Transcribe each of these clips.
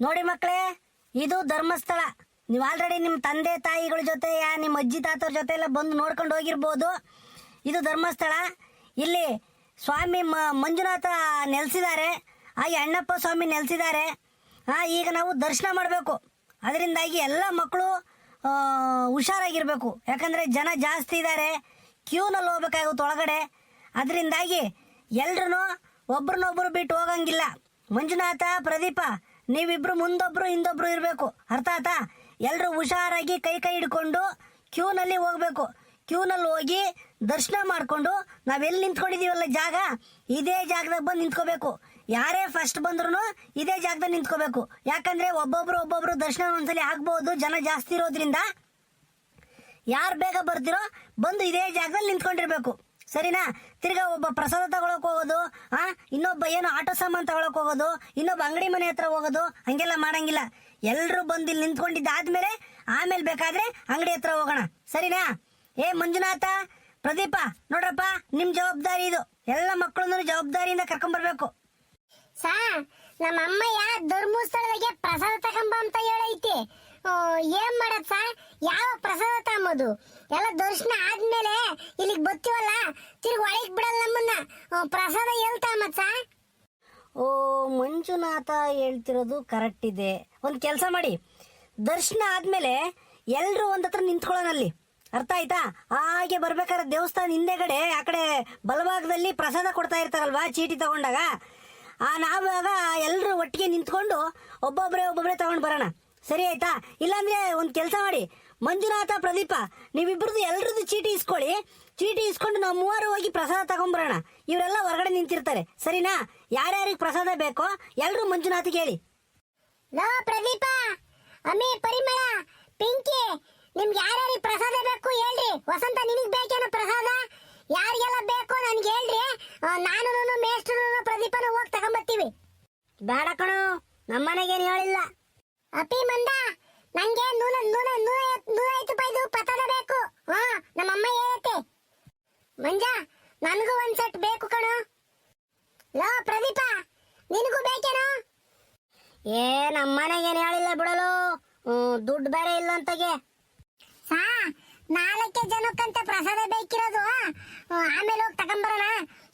ನೋಡಿ ಮಕ್ಕಳೇ, ಇದು ಧರ್ಮಸ್ಥಳ. ನೀವು ಆಲ್ರೆಡಿ ನಿಮ್ಮ ತಂದೆ, ತಾಯಿಗಳ ಜೊತೆ ಯಾ ನಿಮ್ಮ ಅಜ್ಜಿ ತಾತರ ಜೊತೆ ಎಲ್ಲ ಬಂದು ನೋಡ್ಕೊಂಡು ಹೋಗಿರ್ಬೋದು. ಇದು ಧರ್ಮಸ್ಥಳ. ಇಲ್ಲಿ ಸ್ವಾಮಿ ಮ, ಮಂಜುನಾಥ ನೆಲೆಸಿದ್ದಾರೆ. ಹಾಗೆ ಅಣ್ಣಪ್ಪ ಸ್ವಾಮಿ ನೆಲೆಸಿದ್ದಾರೆ. ಈಗ ನಾವು ದರ್ಶನ ಮಾಡಬೇಕು. ಅದರಿಂದಾಗಿ ಎಲ್ಲ ಮಕ್ಕಳು ಹುಷಾರಾಗಿರ್ಬೇಕು. ಯಾಕಂದರೆ ಜನ ಜಾಸ್ತಿ ಇದ್ದಾರೆ. ಕ್ಯೂನಲ್ಲಿ ಹೋಗ್ಬೇಕಾಗುತ್ತೆ ಒಳಗಡೆ. ಅದರಿಂದಾಗಿ ಎಲ್ರೂ ಒಬ್ರನ್ನೊಬ್ರು ಬಿಟ್ಟು ಹೋಗಂಗಿಲ್ಲ. ಮಂಜುನಾಥ, ಪ್ರದೀಪ ನೀವಿಬ್ರು ಮುಂದೊಬ್ರು ಹಿಂದೊಬ್ರು ಇರಬೇಕು. ಅರ್ಥ ಆತಾ ಎಲ್ಲರೂ ಹುಷಾರಾಗಿ ಕೈ ಕೈ ಹಿಡ್ಕೊಂಡು ಕ್ಯೂನಲ್ಲಿ ಹೋಗ್ಬೇಕು. ಕ್ಯೂನಲ್ಲಿ ಹೋಗಿ ದರ್ಶನ ಮಾಡಿಕೊಂಡು ನಾವೆಲ್ಲಿ ನಿಂತ್ಕೊಂಡಿದ್ದೀವಲ್ಲ ಜಾಗ? ಇದೇ ಜಾಗದಾಗ ಬಂದು ನಿಂತ್ಕೋಬೇಕು. ಯಾರೇ ಫಸ್ಟ್ ಬಂದ್ರು ಇದೇ ಜಾಗದಲ್ಲಿ ನಿಂತ್ಕೋಬೇಕು. ಯಾಕಂದ್ರೆ ಒಬ್ಬೊಬ್ರು ಒಬ್ಬೊಬ್ರು ದರ್ಶನ ಒಂದ್ಸಲಿ ಆಗ್ಬೋದು, ಜನ ಜಾಸ್ತಿ ಇರೋದ್ರಿಂದ ಯಾರು ಬೇಗ ಬರ್ತಿರೋ ಬಂದು ಇದೇ ಜಾಗದಲ್ಲಿ ನಿಂತ್ಕೊಂಡಿರ್ಬೇಕು. ಸರಿನಾ? ತಿರ್ಗಾ ಒಬ್ಬ ಪ್ರಸಾದ ತಗೊಳಕ್ ಹೋಗೋದು, ಆ? ಇನ್ನೊಬ್ಬ ಏನೋ ಆಟೋ ಸಾಮಾನು ತಗೊಳಕ್ ಹೋಗೋದು, ಇನ್ನೊಬ್ಬ ಅಂಗಡಿ ಮನೆ ಹತ್ರ ಹೋಗೋದು, ಹಂಗೆಲ್ಲ ಮಾಡಂಗಿಲ್ಲ. ಎಲ್ಲರೂ ಬಂದು ಇಲ್ಲಿ ನಿಂತ್ಕೊಂಡಿದ್ದಾದ್ಮೇಲೆ ಆಮೇಲೆ ಬೇಕಾದ್ರೆ ಅಂಗಡಿ ಹತ್ರ ಹೋಗೋಣ. ಸರಿನಾ? ಏ ಮಂಜುನಾಥ, ಪ್ರದೀಪ, ನೋಡ್ರಪ್ಪ, ನಿಮ್ ಜವಾಬ್ದಾರಿ ಇದು. ಎಲ್ಲ ಮಕ್ಕಳನ್ನು ಜವಾಬ್ದಾರಿಯಿಂದ ಕರ್ಕೊಂಡ್ಬರ್ಬೇಕು ಸಾ ನಮ್ಮ ಅಮ್ಮಯ್ಯ ಧರ್ಮಸ್ಥಳದಾಗೆ ಪ್ರಸಾದ ತಗೊಂಬ ಅಂತ ಹೇಳೈತಿ. ಏನ್ ಮಾಡತ್ ಸರ್ ಯಾವ ಪ್ರಸಾದ ತಗೊಂಬೋದು ಎಲ್ಲ ದರ್ಶನ ಆದ್ಮೇಲೆ ಇಲ್ಲಿಗೆ ಬತ್ತೀವಲ್ಲ ತಿರ್ಗಿ ಒಳಗ್ ಬಿಡಲ್ಲ ನಮ್ಮನ್ನ. ಪ್ರಸಾದ ತಗೊಂಬತ್ ಸಾ? ಓ, ಮಂಜುನಾಥ ಹೇಳ್ತಿರೋದು ಕರೆಕ್ಟ್ ಇದೆ. ಒಂದು ಕೆಲಸ ಮಾಡಿ. ದರ್ಶನ ಆದ್ಮೇಲೆ ಎಲ್ಲರೂ ಒಂದ್ ಹತ್ರ ಅಲ್ಲಿ. ಅರ್ಥ ಆಯ್ತಾ? ಹಾಗೆ ಬರ್ಬೇಕಾದ್ರೆ ದೇವಸ್ಥಾನ ಹಿಂದೆಗಡೆ, ಆ ಕಡೆ ಬಲಭಾಗದಲ್ಲಿ ಪ್ರಸಾದ ಕೊಡ್ತಾ ಇರ್ತಾರಲ್ವಾ, ಚೀಟಿ ತಗೊಂಡಾಗ? ಆ, ನಾವಾಗ ಎಲ್ಲರೂ ಒಟ್ಟಿಗೆ ನಿಂತ್ಕೊಂಡು ಒಬ್ಬೊಬ್ಬರೇ ಒಬ್ಬೊಬ್ಬರೇ ತಗೊಂಡು ಬರೋಣ. ಸರಿ ಆಯ್ತಾ? ಇಲ್ಲಾಂದ್ರೆ ಒಂದು ಕೆಲಸ ಮಾಡಿ. ಮಂಜುನಾಥ, ಪ್ರದೀಪ ನೀವಿಬ್ರದ್ದು ಎಲ್ರದ್ದು ಚೀಟಿ ಇಸ್ಕೊಳ್ಳಿ. ಚೀಟಿ ಇಸ್ಕೊಂಡು ನಾವು ಮೂವರು ಹೋಗಿ ಪ್ರಸಾದ ತಗೊಂಬರೋಣ. ಇವರೆಲ್ಲ ಹೊರಗಡೆ ನಿಂತಿರ್ತಾರೆ. ಸರಿನಾ? ಯಾರ್ಯಾರಿಗೆ ಪ್ರಸಾದ ಬೇಕೋ ಎಲ್ಲರೂ ಮಂಜುನಾಥಿಗೆ ಹೇಳಿ. ಲೋ, ಪ್ರದೀಪ! ಅಮ್ಮಿ, ಪರಿಮಳ, ಪಿಂಕಿ, ನಿಮ್ಗೆ ಯಾರ್ಯಾರಿಗೆ ಪ್ರಸಾದ ಬೇಕು ಹೇಳ್ರಿ. ವಸಂತ, ನಿನಗೆ ಬೇಕೇನೋ ಪ್ರಸಾದ? ಯಾರಿಗೆಲ್ಲ ಬೇಕು ನನಗೆ ಹೇಳ್ರಿ. ನಾನು ಮೇಷ್ಟ್ರು ಪ್ರದೀಪನ ಹೋಗಿ ತಗೊಂಬರ್ತೀವಿ ಬೇಡ ಕಣೋ, ನಮ್ಮನೆಗೇನು ಹೇಳಿಲ್ಲ. ಅಪ್ಪಿ ಮಂದ, ನಂಗೆ ನೂನ ನೂನ ನೂರ ನೂರೈವತ್ತು ರೂಪಾಯಿದು ಪತದ ಬೇಕು. ಹಾ ನಮ್ಮ ಅಮ್ಮ ಹೇಳತ್ತೆ ಮಂಜ, ನನಗೂ ಒಂದ್ ಸೆಟ್ ಬೇಕು ಕಣೋ. ಲೋ, ಪ್ರದೀಪ, ನಿನಗೂ ಬೇಕೇನೋ? ಏ ನಮ್ಮನೆಗೇನು ಹೇಳಿಲ್ಲ ಬಿಡಲು. ದುಡ್ಡು ಬೇರೆ ಇಲ್ಲ ಅಂತಗೆ. ಸಾ, ನಾಲ್ಕೆ ಜನಕ್ಕಂತ ಪ್ರಸಾದ ಬೇಕಿರೋದು. ಆಮೇಲೆ ಹೋಗಿ ತಗೊಂಬರೋಣ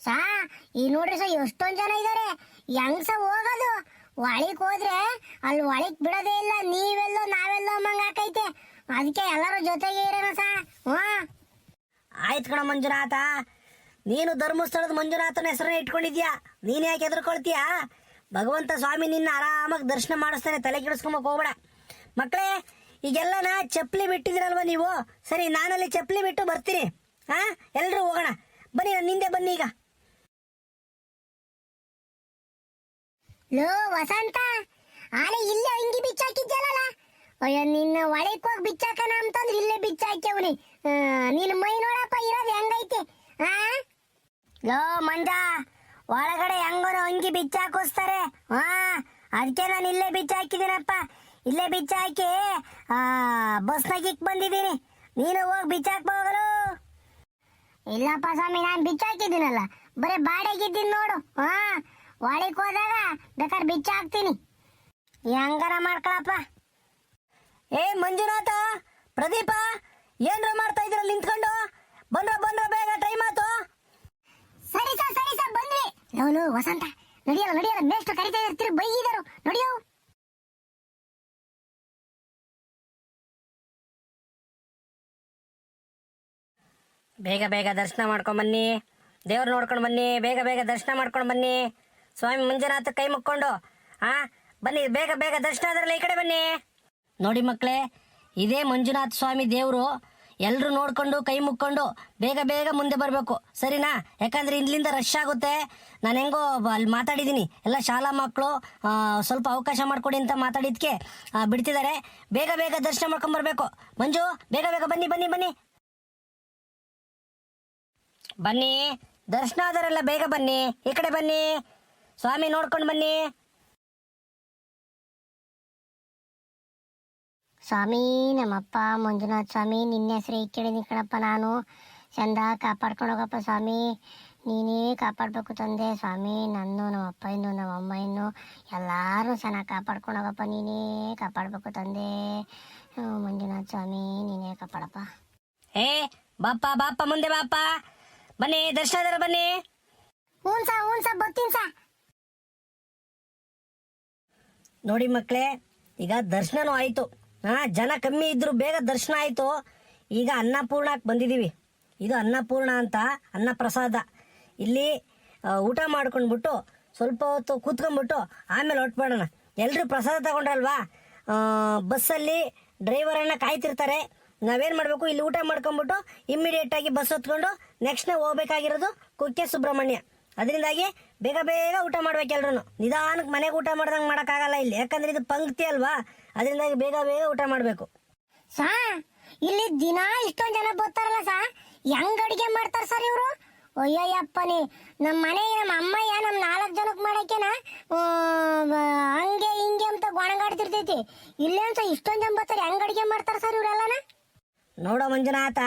ಸಾ, ಈ ನೋಡ್ರಿ ಸಾ, ಎಷ್ಟೊಂದ್ ಜನ ಇದ್ದಾರೆ ಹೆಂಗ್ ಸಾ ಹೋಗೋದು? ಒಳಿಕ್ ಹೋದ್ರೆ ಅಲ್ಲಿ ಒಳಗ್ ಬಿಡೋದೇ ಇಲ್ಲ, ನೀವೆಲ್ಲೋ ನಾವೆಲ್ಲೋ ಮಂಗ ಹಾಕೈತೆ ಅದಕ್ಕೆ ಎಲ್ಲರೂ ಜೊತೆಗೆ ಇರೋಣ ಸಾ. ಹಾ ಆಯ್ತು ಕಣ ಮಂಜುನಾಥ. ನೀನು ಧರ್ಮಸ್ಥಳದ ಮಂಜುನಾಥನ ಹೆಸರನ್ನ ಇಟ್ಕೊಂಡಿದ್ಯಾ? ನೀನ್ ಯಾಕೆ ಎದುರ್ಕೊಳ್ತೀಯಾ ಭಗವಂತ ಸ್ವಾಮಿ ನಿನ್ನ ಆರಾಮಾಗಿ ದರ್ಶನ ಮಾಡಿಸ್ತಾನೆ, ತಲೆ ಕೆಡಿಸ್ಕೊಂಬಕ್ ಹೋಗ್ಬೇಡ. ಮಕ್ಕಳೇ ಈಗೆಲ್ಲನ ಚಪ್ಪಲಿ ಬಿಟ್ಟಿದ್ದೀರಲ್ವ ನೀವು? ಸರಿ, ನಾನಲ್ಲಿ ಚಪ್ಪಲಿ ಬಿಟ್ಟು ಬರ್ತೀನಿ. ಹಾ ಎಲ್ಲರೂ ಹೋಗೋಣ. ಬನ್ನಿ ನಿಂದೆ ಬನ್ನಿ ಈಗ. ಲೋ ವಸಂತ, ಆಲೆ ಇಲ್ಲೇ ಅಂಗಿ ಬಿಚ್ಚಾಕಿದ್ಯಲ್ಲ ಅಯ್ಯೋ, ನಿನ್ನ ಒಳಕ್ ಹೋಗಿ ಬಿಚ್ಚಾಕನ ಅಂತಂದ್ರೆ ಇಲ್ಲೇ ಬಿಚ್ಚಾಕ್ಯವನಿ. ನಿನ್ನ ಮೈ ನೋಡಪ್ಪ, ಇರೋದು ಹೆಂಗೈತೆ? ಆ? ಲೋ ಮಂಜ, ಒಳಗಡೆ ಹೆಂಗೋ ಅಂಗಿ ಬಿಚ್ಚಾಕೋಸ್ತಾರೆ. ಹಾ ಅದಕ್ಕೆ ನಾನು ಇಲ್ಲೇ ಬಿಚ್ಚಾಕಿದ್ದೀನಪ್ಪ. ಇಲ್ಲೇ ಬಿಚ್ಚಾಕಿ ಬಸ್ನಾಗ ಇಕ್ ಬಂದಿದ್ದೀನಿ. ನೀನು ಹೋಗಿ ಬಿಚ್ಚಾಕ್ ಇಲ್ಲಪ್ಪ ಸ್ವಾಮಿ, ನಾನು ಬಿಚ್ಚಾಕಿದ್ದೀನಲ್ಲ. ಬರೀ ಬಾಡಿಗಿದ್ದೀನಿ ನೋಡು. ಹಾ ಒಳಕ್ ಹೋದಾಗ ಬೇಕಾದ್ರೆ ಬಿಚ್ಚಾಕ್ತೀನಿ ಹೆಂಗಾರ ಮಾಡ್ಕೊಳಪ್ಪ. ಏ ಮಂಜುನಾಥ ಪ್ರದೀಪ ಏನ್ರ ಮಾಡ್ತಾ ಇದ್ರ ನಿಂತ್ಕೊಂಡು? ಬಂದ್ರ ಬಂದ್ರ ಬೇಗ ಟೈಮ್ ಆತು ಸರಿ ಸರ್ ಸರಿ ಸರ್ ಬಂದ್ವಿ. ಅವನು ವಸಂತ ನಡಿಯಲ್ಲ ನಡಿಯಲ್ಲ ಮೇಷ್ಟು ಕರಿತಾ ಇರ್ತೀರಿ ಬೈಗಿದರು ನಡಿಯೋ. ಬೇಗ ಬೇಗ ದರ್ಶನ ಮಾಡ್ಕೊಂಡ್ ಬನ್ನಿ. ದೇವ್ರು ನೋಡ್ಕೊಂಡು ಬನ್ನಿ ಬೇಗ ಬೇಗ ದರ್ಶನ ಮಾಡ್ಕೊಂಡು ಬನ್ನಿ. ಸ್ವಾಮಿ ಮಂಜುನಾಥ ಕೈ ಮುಕ್ಕೊಂಡು ಹಾ ಬನ್ನಿ, ಬೇಗ ಬೇಗ ದರ್ಶನ ಆದ್ರಲ್ಲ ಈ ಕಡೆ ಬನ್ನಿ. ನೋಡಿ ಮಕ್ಕಳೇ, ಇದೇ ಮಂಜುನಾಥ ಸ್ವಾಮಿ ದೇವರು ಎಲ್ಲರೂ ನೋಡ್ಕೊಂಡು, ಕೈ ಮುಕ್ಕೊಂಡು ಬೇಗ ಬೇಗ ಮುಂದೆ ಬರಬೇಕು. ಸರಿನಾ? ಯಾಕಂದ್ರೆ ಇಲ್ಲಿಂದ ರಶ್ ಆಗುತ್ತೆ. ನಾನು ಹೆಂಗೋ ಅಲ್ಲಿ ಮಾತಾಡಿದ್ದೀನಿ ಎಲ್ಲ ಶಾಲಾ ಮಕ್ಕಳು ಸ್ವಲ್ಪ ಅವಕಾಶ ಮಾಡಿಕೊಡಿ ಅಂತ ಮಾತಾಡಿದ್ಕೆ ಬಿಡ್ತಿದ್ದಾರೆ. ಬೇಗ ಬೇಗ ದರ್ಶನ ಮಾಡ್ಕೊಂಬರ್ಬೇಕು ಮಂಜು, ಬೇಗ ಬೇಗ ಬನ್ನಿ ಬನ್ನಿ ಬನ್ನಿ. ಬನ್ನಿ, ದರ್ಶನ ಆದರೆಲ್ಲ ಬೇಗ ಬನ್ನಿ. ಈ ಕಡೆ ಬನ್ನಿ. ಸ್ವಾಮಿ ನೋಡ್ಕೊಂಡು ಬನ್ನಿ. ಸ್ವಾಮಿ ನಮ್ಮಪ್ಪ ಮಂಜುನಾಥ್ ಸ್ವಾಮಿ ನಿನ್ನ ಹೆಸರು ಕೇಳಿದೀನಿ ಕಣಪ್ಪ ನಾನು. ಚಂದ ಕಾಪಾಡ್ಕೊಂಡು ಹೋಗಪ್ಪ ಸ್ವಾಮಿ. ನೀನೇ ಕಾಪಾಡಬೇಕು ತಂದೆ ಸ್ವಾಮಿ. ನನ್ನ ನಮ್ಮ ಅಪ್ಪ ಇನ್ನು ನಮ್ಮ ಅಮ್ಮ ಇನ್ನು ಎಲ್ಲಾರು ಚೆನ್ನಾಗಿ ಕಾಪಾಡ್ಕೊಂಡು ಹೋಗಪ್ಪ. ನೀನೇ ಕಾಪಾಡಬೇಕು ತಂದೆ. ಮಂಜುನಾಥ ಸ್ವಾಮಿ ನೀನೇ ಕಾಪಾಡಪ್ಪ. ಏ ಬಾಪ ಬಾಪ ಮುಂದೆ ಬಾಪ ಬನ್ನಿ ದರ್ಶನದರ ಬನ್ನಿ. ಹ್ಞೂ ಸಾ ಹ್ಞೂ ಸಾ ಬರ್ತೀನಿ ಸಾ ನೋಡಿ ಮಕ್ಕಳೇ ಈಗ ದರ್ಶನನೂ ಆಯ್ತು. ಹಾ, ಜನ ಕಮ್ಮಿ ಇದ್ರು ಬೇಗ ದರ್ಶನ ಆಯ್ತು. ಈಗ ಅನ್ನಪೂರ್ಣಕ್ಕೆ ಬಂದಿದ್ದೀವಿ ಇದು ಅನ್ನಪೂರ್ಣ ಅಂತ ಅನ್ನ ಪ್ರಸಾದ ಇಲ್ಲಿ ಊಟ ಮಾಡ್ಕೊಂಡ್ಬಿಟ್ಟು, ಸ್ವಲ್ಪ ಹೊತ್ತು ಕೂತ್ಕೊಂಡ್ಬಿಟ್ಟು, ಆಮೇಲೆ ಹೊಟ್ಬಿಡೋಣ ಎಲ್ಲರೂ ಪ್ರಸಾದ ತಗೊಂಡ್ರಲ್ವಾ ಬಸ್ಸಲ್ಲಿ ಡ್ರೈವರನ್ನು ಕಾಯ್ತಿರ್ತಾರೆ. ನಾವೇನು ಮಾಡಬೇಕು? ಇಲ್ಲಿ ಊಟ ಮಾಡ್ಕೊಂಡ್ಬಿಟ್ಟು ಇಮ್ಮಿಡಿಯೇಟಾಗಿ ಬಸ್ ಹೊತ್ಕೊಂಡು ನೆಕ್ಸ್ಟ್ ಹೋಗ್ಬೇಕಾಗಿರೋದು ಕುಕ್ಕೆ ಸುಬ್ರಹ್ಮಣ್ಯ. ಅದರಿಂದಾಗಿ ಬೇಗ ಬೇಗ ಊಟ ಮಾಡ್ಬೇಕು ಎಲ್ರು ನಿಧಾನಕ್ಕೆ ಮನೆಗೆ ಊಟ ಮಾಡ್ದಂಗೆ ಮಾಡೋಕ್ಕಾಗಲ್ಲ ಇಲ್ಲಿ. ಯಾಕಂದ್ರೆ ಇದು ಪಂಕ್ತಿ ಅಲ್ವಾ? ಅದರಿಂದಾಗಿ ಬೇಗ ಬೇಗ ಊಟ ಮಾಡಬೇಕು. ಸಾ ಇಲ್ಲಿ ದಿನ ಇಷ್ಟೊಂದು ಜನ ಬರ್ತಾರಲ್ಲ ಸಾ? ಹೆಂಗ್ ಅಡಿಗೆ ಮಾಡ್ತಾರ ಸರ್ ಇವರು? ಅಯ್ಯಯ್ಯಪ್ಪನಿ ನಮ್ಮ ಮನೆ ನಮ್ಮ ಅಮ್ಮಯ್ಯ ನಮ್ಮ ನಾಲ್ಕು ಜನಕ್ಕೆ ಮಾಡಕ್ಕೆನ? ಹಂಗೆ ಹಿಂಗೆ ಅಂತ ಗೊಣಗಾಡ್ತಿರ್ತೈತಿ. ಇಲ್ಲೇನ್ಸ ಇಷ್ಟೊಂದು ಇಷ್ಟೊಂದ್ ಜನ ಬರ್ತಾರೆ. ಹೆಂಗ್ ಅಡಿಗೆ ಮಾಡ್ತಾರ ಸರ್ ಇವರೆಲ್ಲನ? ನೋಡೋ ಮಂಜುನಾಥ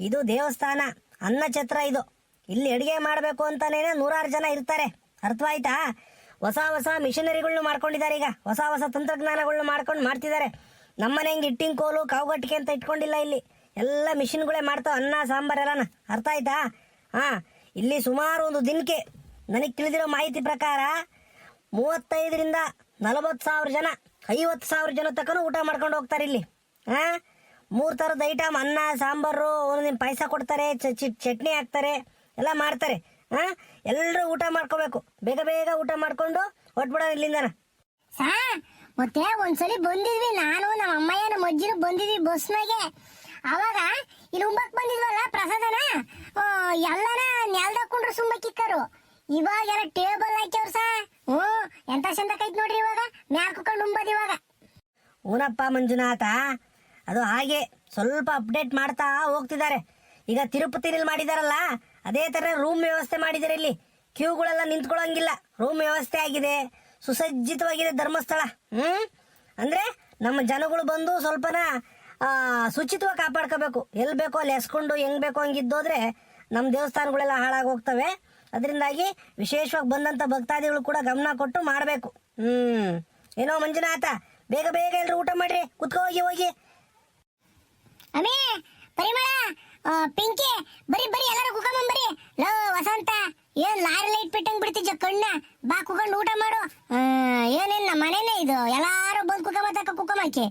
ಇದು ದೇವಸ್ಥಾನ. ಅನ್ನ ಛತ್ರ ಇದು. ಇಲ್ಲಿ ಅಡುಗೆ ಮಾಡಬೇಕು ಅಂತಲೇ ನೂರಾರು ಜನ ಇರ್ತಾರೆ. ಅರ್ಥವಾಯ್ತಾ? ಹೊಸ ಹೊಸ ಮಿಷನರಿಗಳನ್ನು ಮಾಡ್ಕೊಂಡಿದ್ದಾರೆ ಈಗ. ಹೊಸ ಹೊಸ ತಂತ್ರಜ್ಞಾನಗಳನ್ನು ಮಾಡ್ಕೊಂಡು ಮಾಡ್ತಿದ್ದಾರೆ. ನಮ್ಮನೆ ಹೆಂಗೆ ಇಟ್ಟಿನ ಕೋಲು, ಕಾವುಗಟ್ಟಿಗೆ ಅಂತ ಇಟ್ಕೊಂಡಿಲ್ಲ ಇಲ್ಲಿ. ಎಲ್ಲ ಮಿಷಿನ್ಗಳೇ ಮಾಡ್ತಾವೆ ಅನ್ನ ಸಾಂಬಾರೆಲ್ಲನ ಅರ್ಥ ಆಯ್ತಾ ಹಾಂ ಇಲ್ಲಿ ಸುಮಾರು ಒಂದು ದಿನಕ್ಕೆ ನನಗೆ ತಿಳಿದಿರೋ ಮಾಹಿತಿ ಪ್ರಕಾರ ಮೂವತ್ತೈದರಿಂದ ನಲವತ್ತು ಸಾವಿರ ಜನ, ಐವತ್ತು ಸಾವಿರ ಜನ ತಕ್ಕನು ಊಟ ಮಾಡ್ಕೊಂಡು ಹೋಗ್ತಾರೆ ಇಲ್ಲಿ. ಹಾಂ ಮೂರು ಥರದ ಐಟಮ್ ಅನ್ನ, ಸಾಂಬಾರು ಒಂದೊಂದಿನ ಪಾಯಸ ಕೊಡ್ತಾರೆ ಚಟ್ನಿ ಹಾಕ್ತಾರೆ. ಎಲ್ಲ ಮಾಡ್ತಾರೆ ಹಾಂ ಎಲ್ಲರೂ ಊಟ ಮಾಡ್ಕೋಬೇಕು. ಬೇಗ ಬೇಗ ಊಟ ಮಾಡ್ಕೊಂಡು ಹೊಟ್ಬಿಡ ಇಲ್ಲಿಂದನ. ಸಾ ಮತ್ತೆ ಒಂದ್ಸಲಿ ಬಂದಿದ್ವಿ. ನಾನು ನಮ್ಮ ಅಮ್ಮಯ್ಯನ ನಮ್ಮ ಅಜ್ಜಿನೂ ಬಂದಿದ್ವಿ ಬಸ್ನಾಗೆ. ಅವಾಗ ಇಲ್ಲಿ ಉಂಬಕ್ ಬಂದಿದ್ವಲ್ಲ ಪ್ರಸಾದನ? ಎಲ್ಲರ ನೆಲ್ದ ಹಾಕೊಂಡ್ರು ಸುಮ್ಮ ಕಿಕ್ಕರು. ಇವಾಗ ಎಲ್ಲ ಟೇಬಲ್ ಹಾಕ್ಯವ್ರ ಸಾ. ಹ್ಞೂ ಎಂತ ಚಂದಕೈತ್ ನೋಡ್ರಿ ಇವಾಗ. ಮ್ಯಾಕ್ ಕುತ್ಕೊಂಡು ಉಂಬದ್ ಇವಾಗ. ಊನಪ್ಪ ಮಂಜುನಾಥ ಅದು ಹಾಗೆ ಸ್ವಲ್ಪ ಅಪ್ಡೇಟ್ ಮಾಡ್ತಾ ಹೋಗ್ತಿದ್ದಾರೆ. ಈಗ ತಿರುಪತಿನಲ್ಲಿ ಮಾಡಿದಾರಲ್ಲ ಅದೇ ಥರ ರೂಮ್ ವ್ಯವಸ್ಥೆ ಮಾಡಿದ್ದಾರೆ ಇಲ್ಲಿ. ಕ್ಯೂಗಳೆಲ್ಲ ನಿಂತ್ಕೊಳ್ಳೋಂಗಿಲ್ಲ. ರೂಮ್ ವ್ಯವಸ್ಥೆ ಆಗಿದೆ. ಸುಸಜ್ಜಿತವಾಗಿದೆ ಧರ್ಮಸ್ಥಳ. ಹ್ಮ್? ಅಂದ್ರೆ ನಮ್ಮ ಜನಗಳು ಬಂದು ಸ್ವಲ್ಪನ ಶುಚಿತ್ವ ಕಾಪಾಡ್ಕೋಬೇಕು. ಎಲ್ಲಿ ಬೇಕೋ ಅಲ್ಲಿ ಎಸ್ಕೊಂಡು ಹೆಂಗ್ ಬೇಕೋ ಹಂಗಿದ್ದೋದ್ರೆ ನಮ್ಮ ದೇವಸ್ಥಾನಗಳೆಲ್ಲ ಹಾಳಾಗಿ ಹೋಗ್ತವೆ ಅದರಿಂದಾಗಿ ವಿಶೇಷವಾಗಿ ಬಂದಂತ ಭಕ್ತಾದಿಗಳು ಕೂಡ ಗಮನ ಕೊಟ್ಟು ಮಾಡಬೇಕು. ಹ್ಮ್. ಏನೋ ಮಂಜುನಾಥ, ಬೇಗ ಬೇಗ ಎಲ್ರು ಊಟ ಮಾಡ್ರಿ. ಕುತ್ಕೋ ಹೋಗಿ ಹೋಗಿ. ಪರಿಮಳ ಪಿಂಕಿ ಬರಿ ಬರಿ ಎಲ್ಲರೂ ಕುಕಮನ್ ಬರಿ ಲೋ ವಸಂತ ಏನ್ ಲಾರಿ ಲೈಟ್ ಬಿಟ್ಟಂಗ್ ಬಿಡ್ತಿದ್ಯ ಕಣ್ಣ? ಬಾ ಕುಕೊಂಡು ಊಟ ಮಾಡು. ಏನೇನ್ ನಮ್ಮ ಮನೇನೆ ಇದು. ಎಲ್ಲಾರು ಬಂದ್ ಕುಕಮ ತಕ್ಕ ಕುಕಮಕ್ಕೆ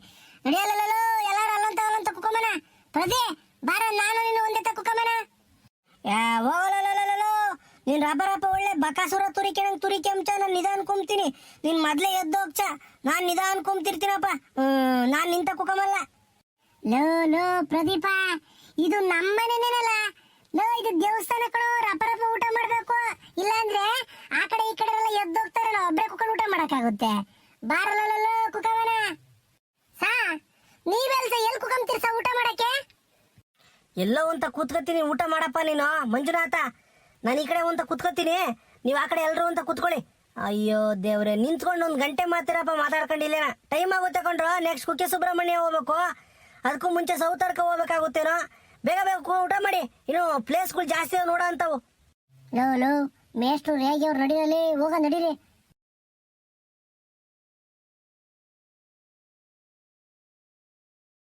ನಡಿಯಲ್ಲೋ ಎಲ್ಲಾರು ಅಲ್ಲಂತ ಅಲ್ಲಂತ ಕುಕಮನ ಪ್ರದಿ ಬಾರ ನಾನು ನಿನ್ನ ಒಂದೇ ಕುಕಮನ ಯಾ, ಹೋಗಲಲಲಲಲೋ. ನೀನ್ ರಬ್ಬ ರಬ್ಬ ಒಳ್ಳೆ ಬಕಾಸುರ ತುರಿಕೆ ನಂಗೆ ತುರಿಕೆ ಅಂಚ ನಾನು ನಿಧಾನ ಕುಂಬ್ತೀನಿ. ನಿನ್ ಮೊದ್ಲೇ ಎದ್ದು ಹೋಗ್ಚ ನಾನ್ ನಿಧಾನ ಕುಂಬ್ತಿರ್ತೀನಪ್ಪ. ನಾನ್ ನಿಂತ ಕುಕಮಲ್ಲ ಲೋ ಲೋ ಪ್ರದೀಪ. ಇದು ನಮ್ಮನೆನೇನಲ್ಲ ಲೋ, ಇದು ದೇವಸ್ಥಾನ ಕಣೋ ರಪ ರಪ ಊಟ ಮಾಡ್ಬೇಕು. ಇಲ್ಲಾಂದ್ರೆ ಆ ಕಡೆ ಈ ಕಡೆ ಎಲ್ಲ ಎದ್ದೋಗ್ತಾರೆ ಒಬ್ರೇ ಕುತ್ಕೊಂಡು ಊಟ ಮಾಡಕ್ಕಾಗುತ್ತೆ. ಬಾರಲ್ಲ ಕುಕವನ. ಹಾ ನೀವೆಲ್ಸ ಎಲ್ ಕುಕಂತೀರ್ಸ ಊಟ ಮಾಡಕ್ಕೆ? ಎಲ್ಲೋ ಅಂತ ಕೂತ್ಕೊತೀನಿ, ಊಟ ಮಾಡಪ್ಪ ನೀನು, ಮಂಜುನಾಥ. ನಾನು ಈ ಕಡೆ ಅಂತ ಕೂತ್ಕೊತೀನಿ. ನೀವು ಆ ಕಡೆ ಎಲ್ಲರೂ ಅಂತ ಕೂತ್ಕೊಳ್ಳಿ. ಅಯ್ಯೋ ದೇವ್ರೆ, ನಿಂತ್ಕೊಂಡು ಒಂದು ಗಂಟೆ ಮಾತಿರಪ್ಪ ಮಾತಾಡ್ಕೊಂಡಿಲ್ಲೇನ ಟೈಮ್ ಆಗುತ್ತೆ ಕೊಂಡ್ರು ನೆಕ್ಸ್ಟ್ ಕುಕ್ಕೆ ಸುಬ್ರಹ್ಮಣ್ಯ ಹೋಗ್ಬೇಕು. ಅದಕ್ಕೂ ಮುಂಚೆ ಸೌತಾರ್ಕ ಹೋಗ್ಬೇಕಾಗುತ್ತೇನೋ? ಬೇಗ ಬೇಗ ಊಟ ಮಾಡಿ. ಇನ್ನು ಪ್ಲೇಸ್ಗಳು ಜಾಸ್ತಿ ನೋಡೋ ಅಂತವು. ಲೋ ಲೋ, ಮೇಷ್ಟ್ರು ರೇಗಿ ಅವ್ರು ನಡೀರಲ್ಲಿ ಹೋಗ ನಡೀರಿ.